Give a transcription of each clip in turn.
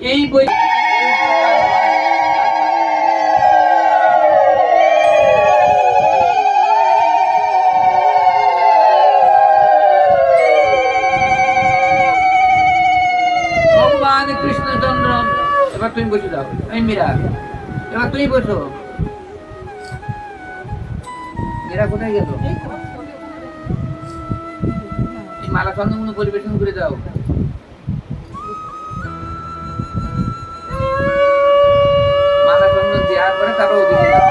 এই বই কৃষ্ণচন্দ্র এবার তুমি বসে যাও এই মীরা। এবার তুমি বসো। মীরা কোথায় গেল? এই মালা চন্দ্রগুলো পরিবেশন করে দাও। ওদিকে যাও।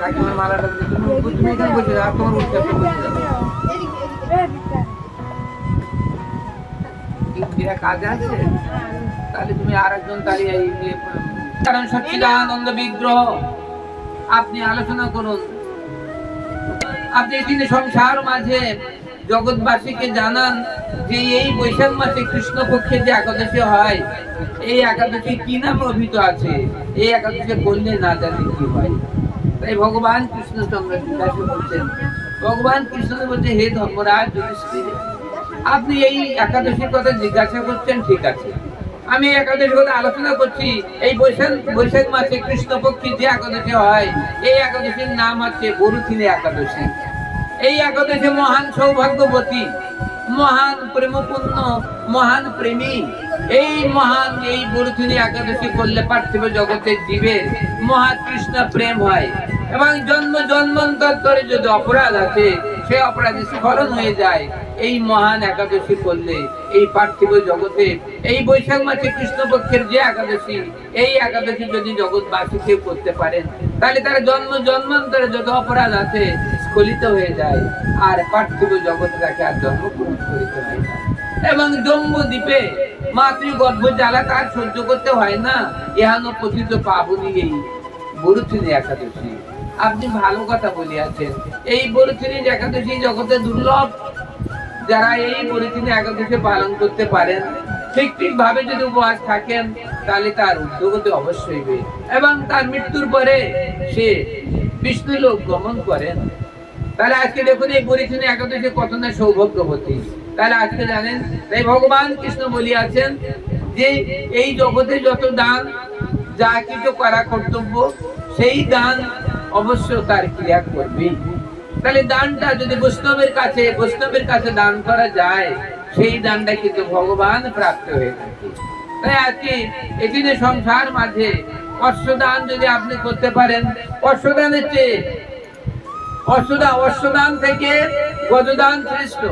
কাকিমার মালাটা তুমি তুমি এখানে বসে আর তোমার উঠতে বসে যাও ইন্দিরা কাজ আছে? তাহলে তুমি আর একজন কারণ সচ্চিদানন্দ বিগ্রহ। আপনি আলোচনা করুন। আপনি সংসার মাঝে জগৎবাসীকে জানান যে এই বৈশাখ মাসে কৃষ্ণ পক্ষে যে একাদশী হয়, এই একাদশী কি নাম অভিহিত আছে? এই একাদশী করলে না জানি কি হয়? তাই ভগবান কৃষ্ণচন্দ্র জিজ্ঞাসা করছেন, ভগবান কৃষ্ণ বলছে, হে ধর্মরাজ, যুধিষ্ঠির, আপনি এই একাদশীর কথা জিজ্ঞাসা করছেন, ঠিক আছে। আমি এই একাদশীর কথা আলোচনা করছি, এই বৈশাখ বৈশাখ মাসে কৃষ্ণপক্ষী যে একাদশী হয়, এই একাদশীর নাম হচ্ছে বরুথিনী একাদশী। এই একাদশী মহান সৌভাগ্যবতী মহান প্রেমপূর্ণ, মহান প্রেমী। এই মহান, এই বরুথিনী একাদশী করলে পার্থিব জগতের জীবের মহাকৃষ্ণ প্রেম হয়। এবং জন্ম, জন্মান্তর ধরে যদি অপরাধ আছে সে অপরাধ স্মরণ হয়ে যায়। এই মহান একাদশী করলে এই পার্থিব জগতে, এই বৈশাখ মাসে কৃষ্ণপক্ষের যে একাদশী, এই একাদশী যদি জগৎবাসী কেউ করতে পারেন, তাহলে তার জন্ম, জন্মান্তরে যত অপরাধ আছে স্খলিত হয়ে যায়। আর পার্থিব জগতে তাকে আর জন্ম করিতে হয় না। এবং জম্বু দ্বীপে মাতৃগর্ভ জ্বালা তার সহ্য করতে হয় না। এহানো পতিত পাবনি এই বরুথিনী একাদশী। আপনি ভালো কথা বলিয়াছেন। এই বরুথিনী একাদশী জগতে দুর্লভ। যারা এই বরুথিনী একাদশী পালন করতে পারেন, ঠিক ঠিক ভাবে যদি উপবাস থাকেন, তাহলে তার উদ্যোগতে অবশ্যই হবে। এবং তার মৃত্যুর পরে সে বিষ্ণু লোক গমন করেন। তাহলে আজকে দেখুন এই পরিচ্ছন্ন একাদশী কত না সৌভাগ্যবতী। তাহলে আজকে জানেন, তাই ভগবান কৃষ্ণ বলিয়াছেন যে এই জগতে যত দান, যা কিছু করা কর্তব্য, সেই দান অবশ্য তার ক্রিয়া করবে তাহলে দানটা যদি বৈষ্ণবের কাছে বৈষ্ণবের কাছে দান করা যায়, সেই দানটা কিন্তু ভগবান প্রাপ্ত হয়ে থাকে। তাই আজকে এদিনে সংসার মাঝে অশ্বদান যদি আপনি করতে পারেন, অশ্বদানের চেয়ে অশ্বদান অশ্বদান থেকে গজদান শ্রেষ্ঠ।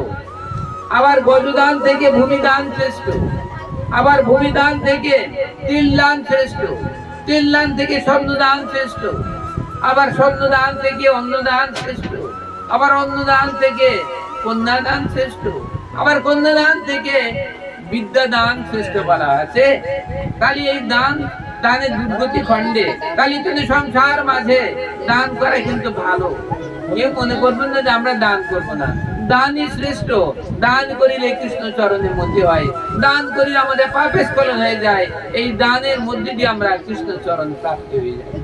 আবার গজদান থেকে ভূমিদান শ্রেষ্ঠ। আবার ভূমিদান থেকে তিলদান শ্রেষ্ঠ। তিলদান থেকে স্বর্ণদান শ্রেষ্ঠ। আবার স্বর্ণদান থেকে অন্নদান শ্রেষ্ঠ। আবার অন্নদান থেকে কন্যাদান শ্রেষ্ঠ। আবার কন্যাদান থেকে বিদ্যাদান শ্রেষ্ঠ বলা আছে। তাহলে এই দান, দানের দুর্গতি খণ্ডে। তাহলে তুমি সংসার মাঝে দান করা কিন্তু ভালো। কেউ মনে করবেন না যে আমরা দান না। দানই শ্রেষ্ঠ। দান করিলে কৃষ্ণ চরণের মধ্যে হয়। দান করিলে আমাদের হয়ে যায়। এই দানের মধ্যে দিয়ে আমরা কৃষ্ণ চরণ প্রাপ্ত হয়ে যাই।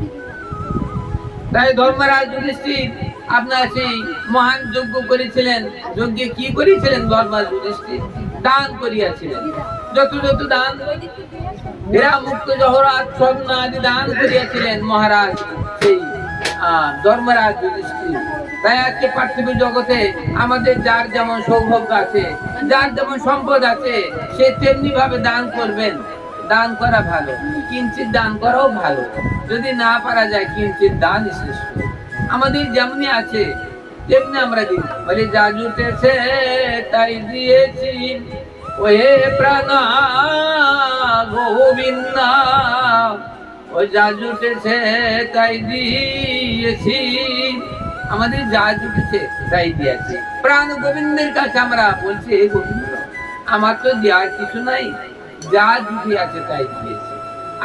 তাই ধর্মরাজ যুধিষ্ঠির আপনার সেই মহান যজ্ঞ করেছিলেন। যজ্ঞে কি করেছিলেন ধর্মরাজ যুধিষ্ঠির? দান করিয়াছিলেন। যত যত দান। হীরা মুক্ত জহরাত স্বর্ণ আদি দান করিয়াছিলেন মহারাজ সেই ধর্মরাজ যুধিষ্ঠির তাই আজকে পার্থিব জগতে আমাদের যার যেমন সৌভাগ্য আছে, যার যেমন সম্পদ আছে, সে তেমনি ভাবে দান করবেন। দান করা ভালো, কিঞ্চিত দান করাও ভালো। যদি না পারা যায়, কিঞ্চিত দান শ্রেষ্ঠ। আমাদের যেমনি আছে, তেমনি আমরা দিই। বলে যা জুটেছে তাই দিয়েছি। ওহে প্রাণ, গোবিন্দা ও যা জুটেছে তাই দিয়েছি। আমাদের যা জুটেছে তাই দিয়েছি। প্রাণ গোবিন্দের কাছে আমরা বলছি, হে গোবিন্দ, আমার তো দেওয়ার কিছু নাই। যা জুটি আছে তাই দিয়েছি।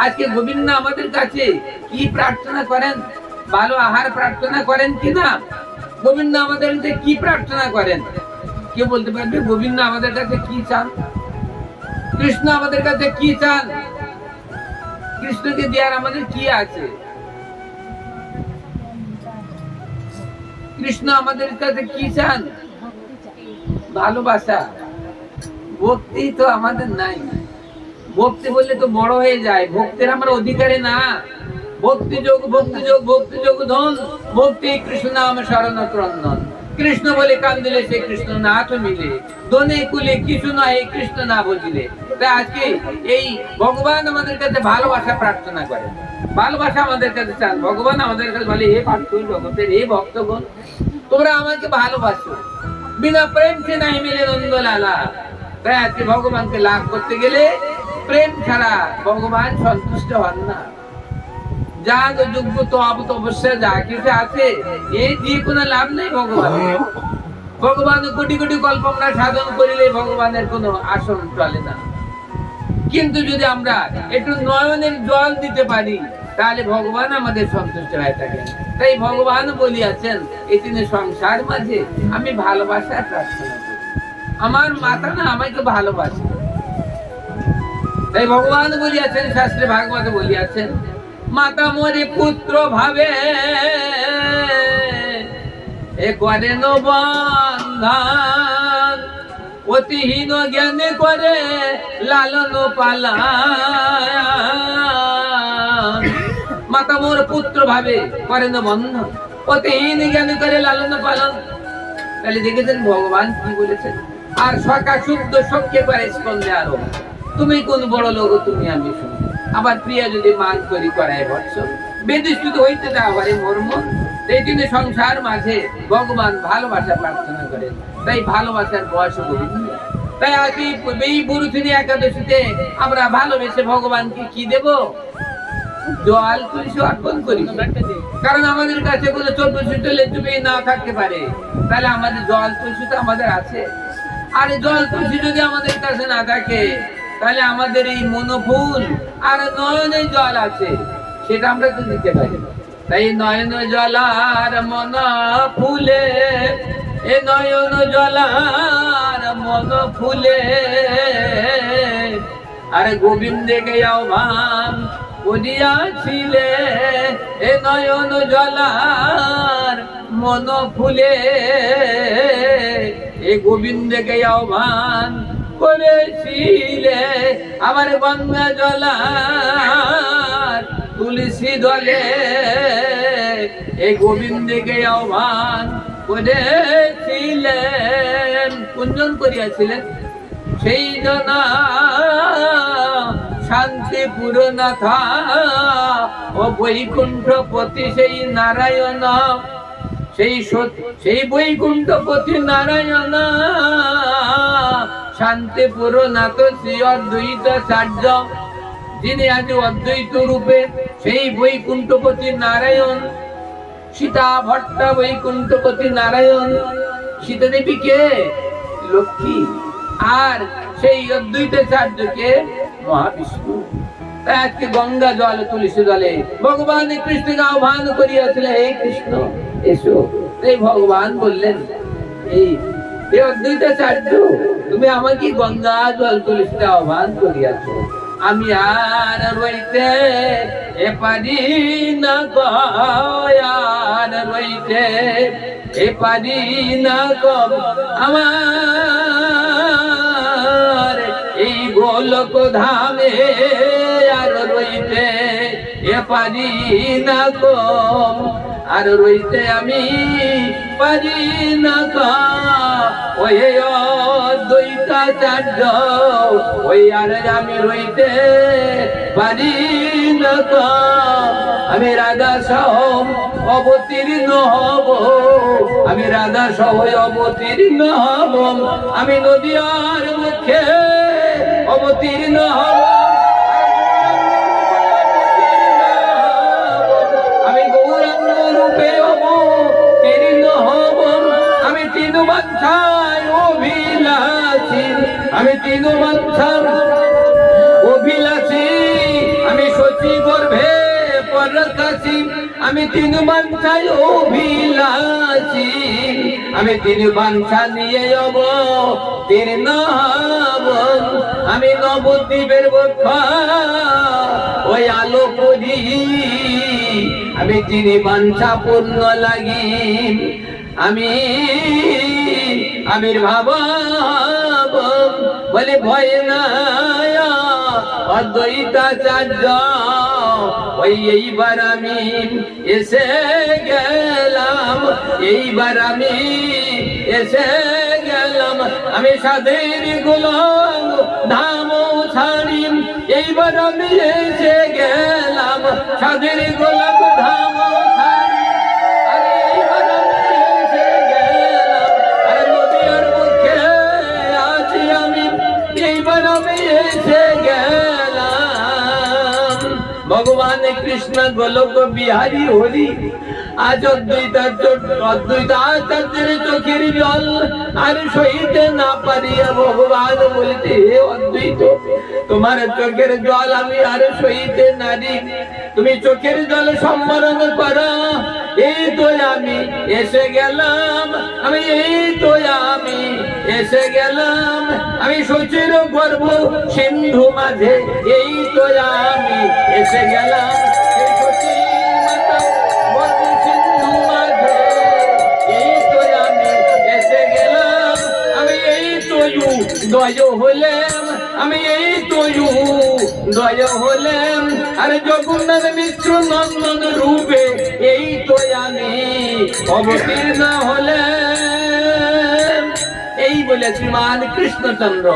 আজকে গোবিন্দ আমাদের কাছে কি প্রার্থনা করেন? ভালো আহার প্রার্থনা করেন কিনা গোবিন্দ আমাদের কাছে কি প্রার্থনা করেন? কে বলতে পারবে, গোবিন্দ আমাদের কাছে কি চান? কৃষ্ণ আমাদের কাছে কি চান? কৃষ্ণকে দেওয়ার আমাদের কি আছে? কৃষ্ণ আমাদের কাছে কি চান? ভালোবাসা। ভক্তি তো আমাদের নাই। ভক্তি বললে তো বড় হয়ে যায়। ভক্তির আমার অধিকারে না। ভক্তি যোগ ভক্তি যোগ ভক্তি যোগ ধন। ভক্তি কৃষ্ণ নাম শরণ ক্রন্দন কৃষ্ণ বলে কান্দিলে সে কৃষ্ণ না তো মিলে। দনে কুলে কিছু নয় কৃষ্ণ না বুঝিলে। তাই আজকে এই ভগবান আমাদের কাছে ভালোবাসা প্রার্থনা করে। ভালোবাসা আমাদের কাছে চান। ভগবান আমাদের কাছে বলে, হে পার্থ জগতের, হে ভক্তগণ, তোমরা আমাকে ভালোবাসো। বিনা প্রেম সে নাই মিলে নন্দ লালা তাই আজকে ভগবানকে লাভ করতে গেলে প্রেম ছাড়া ভগবান সন্তুষ্ট হন না। যা যোগ্য তো যা কিছু আছে এই দিয়ে কোনো লাভ নেই ভগবান ভগবান কোটি কোটি কল্প আমরা সাধন করিলে ভগবানের কোনো আসন চলে না। কিন্তু যদি আমরা একটু নয়নের জল দিতে পারি তাহলে ভগবান আমাদের সন্তুষ্ট হয়ে থাকেন তাই ভগবান বলিয়াছেন এই তিনি সংসার মাঝে আমি ভালোবাসা প্রার্থনা করি। আমার মাতা না আমাকে ভালোবাসে। তাই ভগবান বলিয়াছেন শাস্ত্রে ভাগবত বলিয়াছেন মাতা মরে পুত্র ভাবে। এ করেন বন্ধন অতিহীন জ্ঞানে করে লালন পালান। মাতা মোর পুত্র ভাবে করেন বন্ধন অতিহীন জ্ঞানে করে লালন পালন। তাহলে দেখেছেন ভগবান কি বলেছেন? আর সকা শুদ্ধ সখ্যে করে স্কন্দে আরও তুমি কোন বড় লোক তুমি আমি শুনি। আবার প্রিয়া যদি মান করি করায় বৎস বেদিষ্টিত হইতে দেওয়া পারে মোর মন এই দিনে সংসার মাঝে ভগবান ভালোবাসা প্রার্থনা করেন তাই ভালোবাসার বয়স বিভিন্ন তাই এই একাদশীতে আমরা ভালোবেসে ভগবানকে কি দেব? জল অর্পণ করি। কারণ আমাদের কাছে কোনো চব্বিশ তেলে চুপি না থাকতে পারে। তাহলে আমাদের জল তুলসী তো আমাদের আছে। আর জল তুলসী যদি আমাদের কাছে না থাকে তাহলে আমাদের এই মনোফুল আর নয়নে জল আছে, সেটা আমরা তো দিতে পারি। তাই নয়ন জলার মন ফুলে এ নয়ন জলার মন ফুলে আরে গোবিন্দে গেয়াও ভান করিয়াছিলে, এ নয়ন জলার মন ফুলে এ গোবিন্দে গেয়াও ভান করেছিলে? আমার গঙ্গা জলার তুলসী দলে এই গোবিন্দকে আহ্বান করেছিলেন। কুঞ্জন করিয়াছিলেন। সেই জনা শান্তি পুরনাথা ও বৈকুণ্ঠপতি সেই নারায়ণ। সেই সেই বৈকুণ্ঠপতি নারায়ণ। শান্তি পুরনাথ শ্রী অদ্বৈত চার্য। যিনি আজ অদ্বৈত রূপে সেই বৈকুণ্ঠপতি নারায়ণ, সীতা ভট্ট বৈকুণ্ঠপতি নারায়ণ। সীতা দেবী কে? লক্ষ্মী। আর সেই অদ্বৈত চার্যকে মহাবিষ্ণু। তাই আজকে গঙ্গা জল, তুলসী জলে ভগবান কৃষ্ণকে আহ্বান করিয়াছিল হে কৃষ্ণ, এসো। এই ভগবান বললেন, এই তুমি আমাকে গঙ্গা জল তুলসীতে আহ্বান করিয়াছ। আমি আর রইতে এ পারি না আর রইতে এ পারি না গো, আমার এই গোলক ধামে আর রইতে এ পারি না কম আর রইতে আমি পারি না ওই দ্বৈতাচার্য ওই আর আমি রইতে পারি না আমি রাধা সহ অবতীর্ণ হব, আমি রাধা সহ অবতীর্ণ হব। আমি নদীয়ার মুখে অবতীর্ণ হব। তিন বাঞ্ছায় অভিলাষী আমি তিন বাঞ্ছার অভিলাষী, আমি সচি গর্ভে পরকাশী, আমি তিন বাঞ্ছায় অভিলাষী, আমি তিন বাঞ্ছা নিয়ে যাব তিন নব আমি নবদ্বীপের বক্ষ ওই আলো করি, আমি তিনি বাঞ্ছা পূর্ণ লাগি আমি আবির্ভাব বলে ভয় না অদ্বৈতাচার্য ওই এইবার আমি এসে গেলাম, এইবার আমি এসে গেলাম। আমি সাধের গোলাম, ধাম ছাড়ি এইবার আমি এসে গেলাম। সাধের গোলাপ ধাম ভগবান কৃষ্ণ গোলক বিহারী হরি আজ অদ্বৈতাচার্য অদ্বৈতাচার্যের তোমার চোখের জল আমি আর নারি তুমি চোখের জল সম্বরণ করো এই তো আমি এসে গেলাম আমি এই তো আমি এসে গেলাম আমি সচির গর্ভ সিন্ধু মাঝে এই তো আমি এসে গেলাম দয় হলেম, আমি এই তো দয় হলেম, আরে জগন্নাথ মিত্র নন্দন রূপে এই তো আমি অবতীর্ণ হলেম। এই বলে শ্রীমান কৃষ্ণচন্দ্র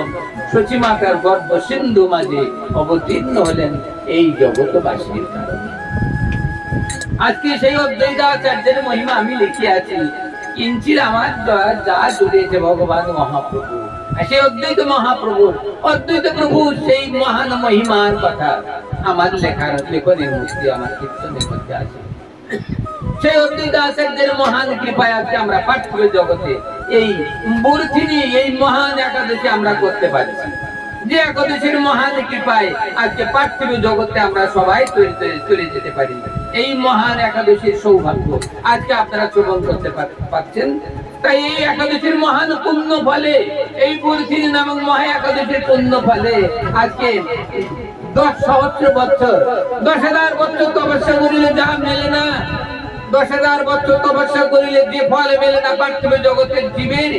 গর্ভ সিন্ধু মাঝে অবতীর্ণ হলেন এই জগৎবাসীর আজকে সেই অদ্বৈতাচার্যের মহিমা আমি লিখিয়াছি। কিঞ্চির আমার যা জুড়েছে ভগবান মহাপ্রভু। সেই অদ্বৈত মহাপ্রভু, অদ্বৈত প্রভু সেই মহান মহিমার কথা আমার লেখার লেখনের মধ্যে আমার কীর্তনের মধ্যে আছে। সেই অদ্বৈত আচার্যের মহান কৃপায় আজকে আমরা পার্থিব জগতে এই মূর্তিনি এই মহান একাদশী আমরা করতে পারছি। যে একাদশীর মহান কৃপায় আজকে পার্থিব জগতে আমরা সবাই চলে যেতে পারি। এই মহান একাদশীর সৌভাগ্য আজকে আপনারা শ্রবণ করতে পার- পারছেন। তাই এই একাদশীর মহান পুণ্য ফলে, এই পরিস্থিতি নামক মহা একাদশীর পুণ্য ফলে আজকে দশ সহস্র বছর, দশ হাজার বছর তপস্যা করিলে যা মেলে না, দশ হাজার বছর তপস্যা করিলে যে ফল মেলে না, পার্থিব জগতের জীবের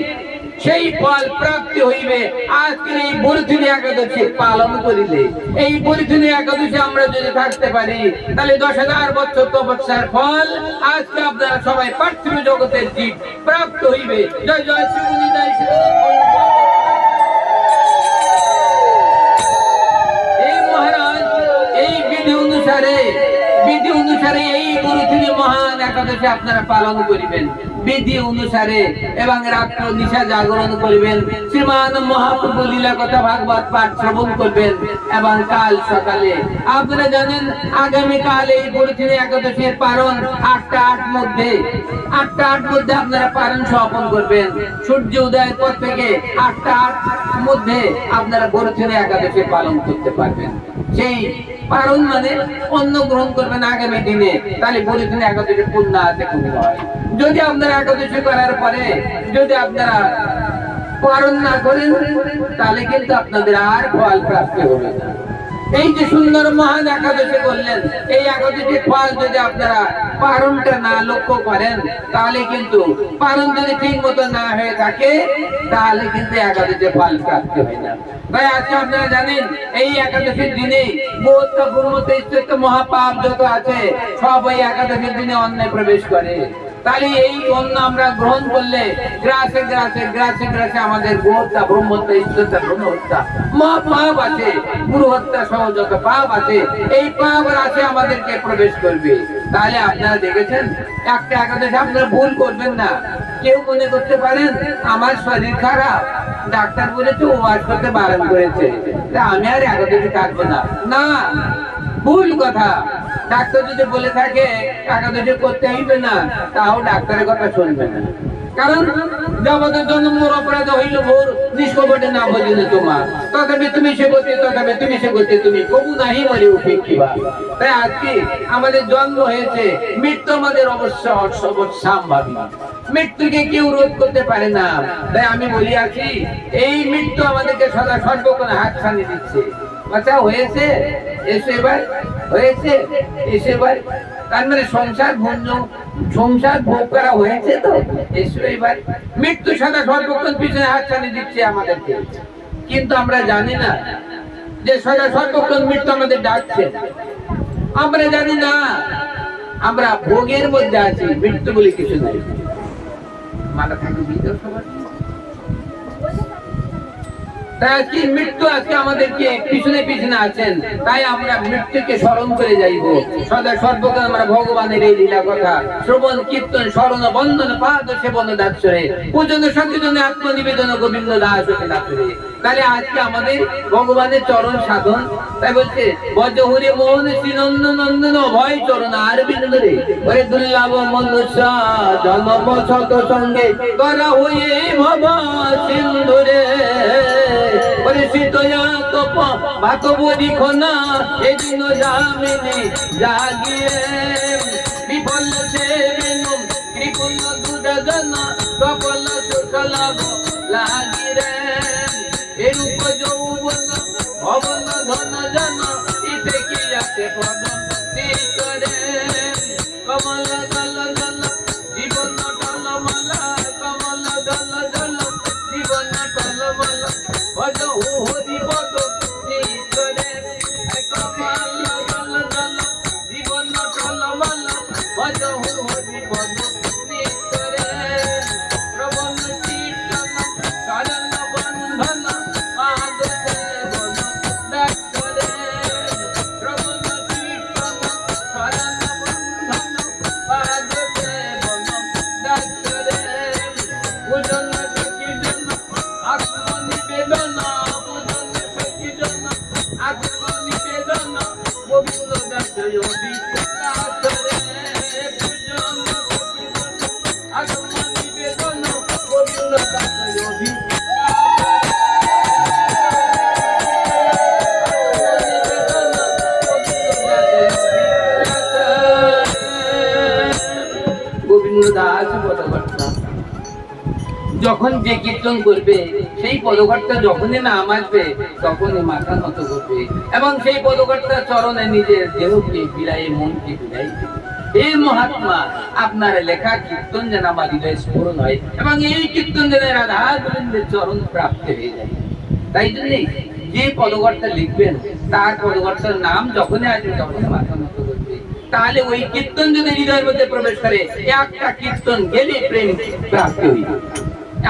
সেই ফল প্রাপ্তি হইবে। আজকে এই বরিথিনী একাদশী পালন করিলে। এই বরিথিনী একাদশী আমরা যদি থাকতে পারি, তাহলে দশ হাজার বছর তপস্যার ফল আজকে আপনারা সবাই পার্থিব জগতের জীব প্রাপ্ত হইবে। জয় জয় শ্রী এই মহারাজ, এই বিধি অনুসারে অনুসারে এই তিনি মহান একাদশী আপনারা পালন করিবেন। বিধি অনুসারে এবং রাত্র নিশা জাগরণ করিবেন। শ্রীমান মহাপ্রভু লীলা কথা ভাগবত পাঠ শ্রবণ করবেন এবং কাল সকালে, আপনারা জানেন আগামী কাল এই গুরু একাদশীর পালন আটটা আট মধ্যে। আটটা আট মধ্যে আপনারা পালন সমাপন করবেন। সূর্য উদয়ের পর থেকে আটটা আট মধ্যে আপনারা তিনি একাদশী পালন করতে পারবেন। সেই পালন মানে অন্ন গ্রহণ করবেন আগামী দিনে, তাহলে বলেছেন একাদশী পূর্ণ আছে পূর্ণ হয়। যদি আপনারা একাদশী করার পরে, যদি আপনারা পালন না করেন, তাহলে কিন্তু আপনাদের আর ফল প্রাপ্তি হবে না। এই যে সুন্দর মহান একাদশী করলেন এই একাদশীর ফল যদি আপনারা পালনটা না লক্ষ্য করেন, তাহলে কিন্তু পালন যদি ঠিক মতো না হয়ে থাকে, তাহলে কিন্তু একাদশীর ফল প্রাপ্তি হয় না। আপনারা জানেন, এই একাদশীর দিনে একাদশীর দিনে অন্যায় প্রবেশ করে। তাহলে এই অন্ন আমরা গ্রহণ করলে গ্রাসে গ্রাসে গ্রাসে গ্রাসে আমাদের গোহত্যা ব্রহ্মত্যা ঈশ্বরতা ব্রহ্মহত্যা মহাপাপ আছে গুরু হত্যা সহ যত পাপ আছে, এই পাপ রাশি আমাদেরকে প্রবেশ করবে। তাহলে আপনারা দেখেছেন, একটা একাদশী আপনারা ভুল করবেন না। কেউ মনে করতে পারেন, আমার শরীর খারাপ। ডাক্তার বলেছে ওয়াজ করতে বারণ করেছে। আমি আর একাদশী থাকব না। না, ভুল কথা। ডাক্তার যদি বলে থাকে একাদশী করতে হইবে না, তাও ডাক্তারের কথা শুনবে না। কারণ জগতের জন্য মোর অপরাধ হইল ভোর, নিষ্কপটে না বুঝিলে তোমার। তথাপি তুমি সে করতে, তথাপি তুমি সে করতে, তুমি কবু নাহি মরে উপেক্ষিবা তাই আজকে আমাদের জন্ম হয়েছে, মৃত্যু আমাদের অবশ্য অবশ্যম্ভাবী মৃত্যুকে কেউ রোধ করতে পারে না। তাই আমি বলি আছি এই মৃত্যু আমাদেরকে সদা সর্বক্ষণ হাত ছানি দিচ্ছে। বাচ্চা হয়েছে? এসে এবার। হয়েছে? এসে এবার তার মানে সংসার ভঞ্জ সংসার ভোগ করা হয়েছে তো? এসে এবার মৃত্যু সাদা সর্বক্ষণ পিছনে হাত চালিয়ে দিচ্ছে আমাদেরকে। কিন্তু আমরা জানি না যে সদা সর্বক্ষণ মৃত্যু আমাদের ডাকছে। আমরা জানি না, আমরা ভোগের মধ্যে আছি, মৃত্যু বলে কিছু নাই। মালা থাকে ভিতর সবার। তাই আজকে মৃত্যু আজকে আমাদেরকে পিছনে পিছনে আছেন। তাই আমরা মৃত্যুকে স্মরণ করে যাইব। সদা সর্বকাল আমরা ভগবানের এই লীলা কথা। শ্রবণ, কীর্তন, স্মরণ বন্ধন পাদ, সেবন দাস পূজন সচেতনে আত্মনিবেদন, গোবিন্দ দাস তাহলে আজকে আমাদের ভগবানের চরণ সাধন। তাই বলছে, বজহুরে মোহন শ্রীনন্দ নন্দন ভয় চরণ আর বিন্দরে ওরে দুর্লভ মনুষ্য জন্ম শত সঙ্গে করা হয়ে ভব সিন্ধুরে। জাগিয়ে। বিফল সে বিনু কৃপণ দুর্জন যখন যে কীর্তন করবে, সেই পদকর্তা যখনই নাম আসবে তখনই মাথা নত করবে। এবং সেই পদকর্তা চরণে নিজের দেহকে বিলাই মনকে এই মহাত্মা, আপনার লেখা কীর্তন যেন আমার হৃদয় স্মরণ হয় এবং এই কীর্তন যেন রাধা গোবিন্দের চরণ প্রাপ্ত হয়ে যায়। তাই জন্যই যে পদকর্তা লিখবেন, তার পদকর্তার নাম যখনই আসবে, তখনই মাথা তাহলে ওই কীর্তন যদি হৃদয়ের মধ্যে প্রবেশ করে একটা কীর্তন গেলে প্রেম প্রাপ্তি হইবে।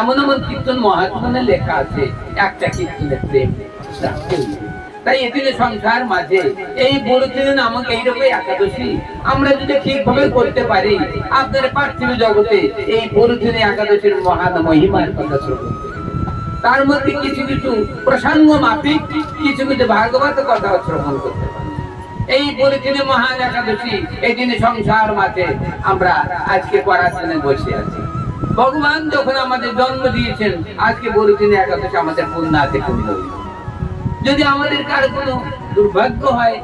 এমন এমন কীর্তন মহাত্মনে লেখা আছে, একটা কীর্তনের প্রেম প্রাপ্তি তাই সংসার মাঝে। এই নামক এইরকম একাদশী, আমরা যদি ঠিকভাবে করতে পারি, আপনার পার্থিব জগতে এই বড়দিনে একাদশীর মহান মহিমার কথা তার মধ্যে কিছু কিছু প্রসঙ্গ মাফিক, কিছু কিছু ভাগবত কথা শ্রবণ করতে পারি এই পরিচিতি মহান একাদশী, এই দিনে সংসার মাঝে আমরা আজকে জন্য বসে আছি। ভগবান যখন আমাদের জন্ম দিয়েছেন, আজকে বড়দিনে একাদশী আমাদের পুণ্যাতে পূর্ণ যদি আমাদের কার কোনো দুর্ভাগ্য হয়,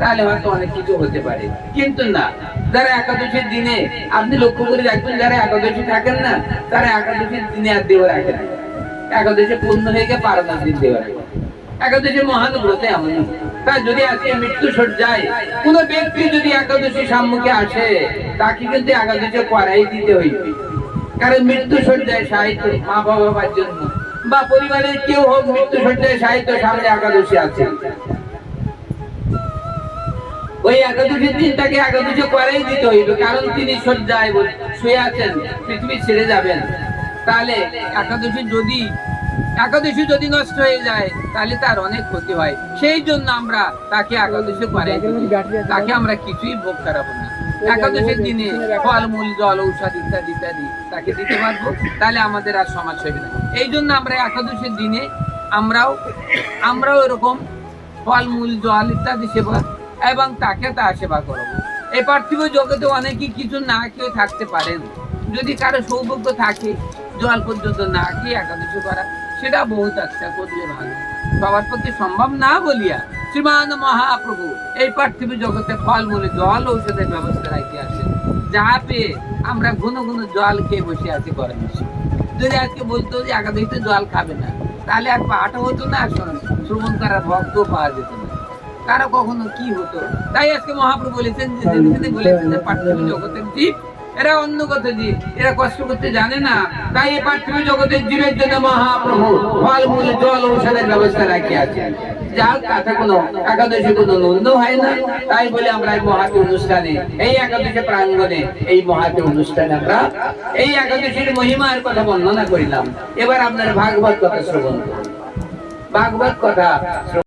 তাহলে হয়তো অনেক কিছু হতে পারে। কিন্তু না, যারা একাদশীর দিনে আপনি লক্ষ্য করে রাখবেন যারা একাদশী থাকেন না, তারা একাদশীর দিনে আর দেহ রাখেন একাদশী পূর্ণ হয়ে গিয়ে পারদার দিন দেহ রাখে। একাদশী মহান ব্রতে এমন তা যদি আজকে মৃত্যু সজ্জায়, কোন ব্যক্তি যদি একাদশী সম্মুখে আসে, তাকে কিন্তু একাদশী করাই দিতে হইবে। কারণ মৃত্যু সজ্জায় সাহিত্য, মা বাবার জন্য বা পরিবারের কেউ হোক, মৃত্যু সজ্জায় সাহিত্য সামনে একাদশী আছে। ওই একাদশীর দিন তাকে একাদশী করাই দিতে হইবে, কারণ তিনি সজ্জায় শুয়ে আছেন, পৃথিবী ছেড়ে যাবেন। তাহলে একাদশী যদি একাদশী যদি নষ্ট হয়ে যায় তাহলে তার অনেক ক্ষতি হয়। সেই জন্য আমরা তাকে একাদশী করাই তাকে আমরা কিছুই ভোগ করাবো না। একাদশীর দিনে ফলমূল জল ঔষধ ইত্যাদি ইত্যাদি তাকে দিতে পারব। তাহলে আমাদের আর সমস্যা হবে না। এই জন্য আমরা একাদশীর দিনে আমরাও আমরাও এরকম ফলমূল জল ইত্যাদি সেবা এবং তাকে তা সেবা করব। এই পার্থিব জগতে অনেকেই কিছু না খেয়ে থাকতে পারেন। যদি কারও সৌভাগ্য থাকে জল পর্যন্ত না খেয়ে একাদশী করা সেটা বহুত আচ্ছা করলে ভালো। সবার পক্ষে সম্ভব না বলিয়া শ্রীমান মহাপ্রভু এই পার্থিব জগতে ফলমূলে জল, ঔষধের ব্যবস্থা রাখি আছেন। যাহা পেয়ে আমরা ঘন ঘন জল খেয়ে বসে আছি গরম যদি আজকে বলতো যে একাদশীতে জল খাবে না, তাহলে আর পাঠও হতো না শ্রবণ করার ভক্ত পাওয়া যেত না। কারও কখনো কি হতো? তাই আজকে মহাপ্রভু বলেছেন, যে বলেছেন যে পার্থিব জগতের জীব এরা অন্য কত জীব এরা কষ্ট করতে জানে না। তাই এই পার্থিব জগতের জীবের জন্য মহাপ্রভু ফলমূল, জল, ঔষধের ব্যবস্থা রাখি আছে যার কোনো একাদশী কোনো নন্দ হয় না, তাই বলে আমরা এই মহাতে অনুষ্ঠানে, এই একাদশী প্রাঙ্গণে, এই মহাতে অনুষ্ঠানে আমরা এই একাদশীর মহিমার কথা বর্ণনা করিলাম। এবার আপনার ভাগবত কথা শ্রবণ ভাগবত কথা